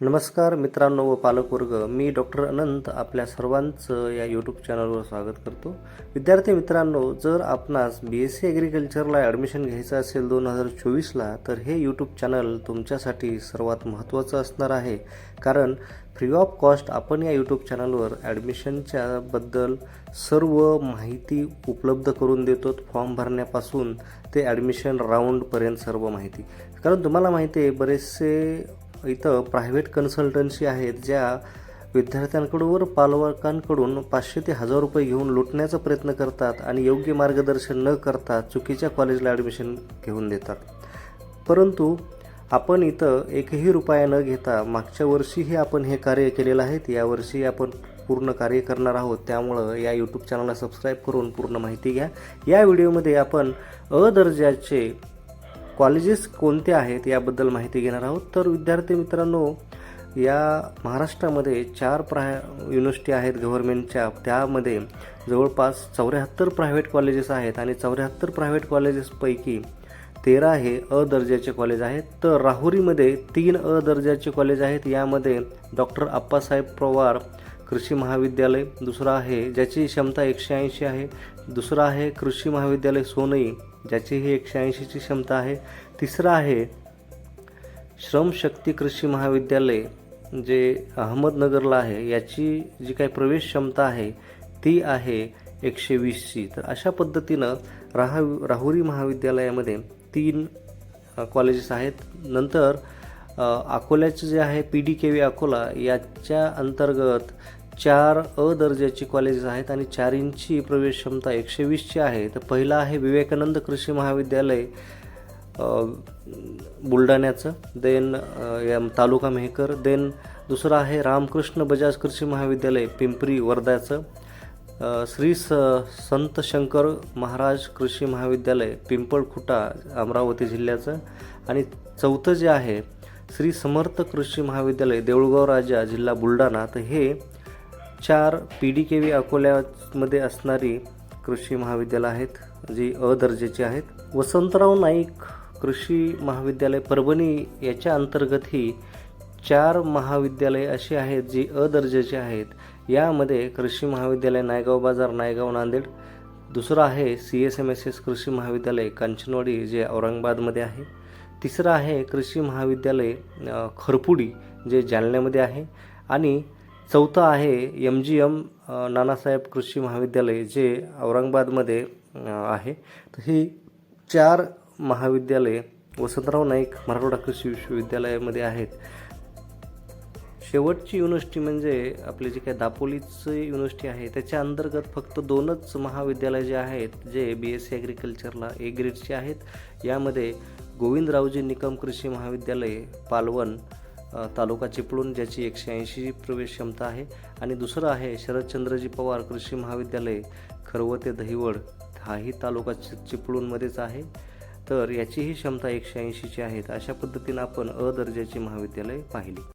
नमस्कार मित्रांनो व पालकवर्ग मी डॉक्टर अनंत आपल्या सर्वांचं या यूट्यूब चॅनलवर स्वागत करतो. विद्यार्थी मित्रांनो जर आपणास बी एस सी ॲग्रिकल्चरला ॲडमिशन घ्यायचं असेल दोन हजार चोवीसला तर हे यूट्यूब चॅनल तुमच्यासाठी सर्वात महत्त्वाचं असणार आहे. कारण फ्री ऑफ कॉस्ट आपण या यूट्यूब चॅनलवर ॲडमिशनच्या बद्दल सर्व माहिती उपलब्ध करून देतो. फॉर्म भरण्यापासून ते ॲडमिशन राऊंडपर्यंत सर्व माहिती. कारण तुम्हाला माहिती आहे बरेचसे इथं प्रायव्हेट कन्सल्टन्सी आहेत ज्या विद्यार्थ्यांकडून व पालकांकडून पाचशे ते हजार रुपये घेऊन लुटण्याचा प्रयत्न करतात आणि योग्य मार्गदर्शन न करता चुकीच्या कॉलेजला ॲडमिशन घेऊन देतात. परंतु आपण इथं एकही रुपया न घेता मागच्या वर्षीही आपण हे कार्य केलेलं आहे यावर्षी आपण पूर्ण कार्य करणार आहोत. त्यामुळं या यूट्यूब चॅनलला सबस्क्राईब करून पूर्ण माहिती घ्या. या व्हिडिओमध्ये आपण अ दर्जाचे कॉलेजेस कोणते आहेत याबद्दल माहिती घेणार आहोत. तर विद्यार्थी मित्रांनो या महाराष्ट्रामध्ये चार प्राय युनिव्हर्सिटी आहेत गव्हर्नमेंटच्या त्यामध्ये जवळपास चौऱ्याहत्तर प्रायव्हेट कॉलेजेस आहेत आणि चौऱ्याहत्तर प्रायव्हेट कॉलेजेसपैकी तेरा हे अ दर्जाचे कॉलेज आहेत. तर राहुरीमध्ये तीन अ दर्जाचे कॉलेज आहेत. यामध्ये डॉक्टर आप्पासाहेब पवार कृषी महाविद्यालय दुसरं आहे ज्याची क्षमता एकशे ऐंशी आहे दुसरं आहे कृषी महाविद्यालय सोनई ज्याचीही एकशे ऐंशीची क्षमता आहे तिसरं आहे श्रमशक्ती कृषी महाविद्यालय जे अहमदनगरला आहे याची जी काही प्रवेश क्षमता आहे ती आहे एकशे वीसची. तर अशा पद्धतीनं राहा राहुरी महाविद्यालयामध्ये तीन कॉलेजेस आहेत. नंतर अकोल्याचं जे आहे P D K V Akola याच्या अंतर्गत चार अ दर्जाची कॉलेजेस आहेत आणि चारींची प्रवेश क्षमता एकशे वीसची आहे. तर पहिलं आहे विवेकानंद कृषी महाविद्यालय बुलढाण्याचं देन या तालुका मेहकर देन दुसरं आहे रामकृष्ण बजाज कृषी महाविद्यालय पिंपरी वर्ध्याचं श्री स संत शंकर महाराज कृषी महाविद्यालय पिंपळखुटा अमरावती जिल्ह्याचं आणि चौथं जे आहे श्री समर्थ कृषी महाविद्यालय देऊळगाव राजा जिल्हा बुलढाणा. तर हे चार पी डी के व्ही अकोल्यामध्ये असणारी कृषी महाविद्यालय आहेत जी अ दर्जेची आहेत. वसंतराव नाईक कृषी महाविद्यालय परभणी याच्या अंतर्गत ही चार महाविद्यालये अशी आहेत जी अ दर्जाची आहेत. यामध्ये कृषी महाविद्यालय नायगाव बाजार नायगाव नांदेड. दुसरं आहे C S M S S कृषी महाविद्यालय कांचनवाडी जे औरंगाबादमध्ये आहे. तिसरं आहे कृषी महाविद्यालय खरपुडी जे जालन्यामध्ये आहे. आणि चौथं आहे एम जी एम नानासाहेब कृषी महाविद्यालय जे औरंगाबादमध्ये आहे. तर ही चार महाविद्यालये वसंतराव नाईक मराठवाडा कृषी विश्वविद्यालयामध्ये आहेत. शेवटची युनिव्हर्सिटी म्हणजे आपली जी काही दापोलीची युनिव्हर्सिटी आहे त्याच्या अंतर्गत फक्त दोनच महाविद्यालय जे आहेत जे बी एस सी ॲग्रिकल्चरला ए ग्रेडचे आहेत. यामध्ये गोविंदरावजी निकम कृषी महाविद्यालय पालवण तालुका चिपळूण ज्याची एकशे ऐंशी प्रवेश क्षमता आहे. आणि दुसरं आहे शरदचंद्रजी पवार कृषी महाविद्यालय खरवते दहिवड हाही तालुका चि चिपळूणमध्येच आहे. तर याचीही क्षमता एकशे ऐंशीची आहे अशा पद्धतीनं आपण अ दर्जाची महाविद्यालय पाहिली.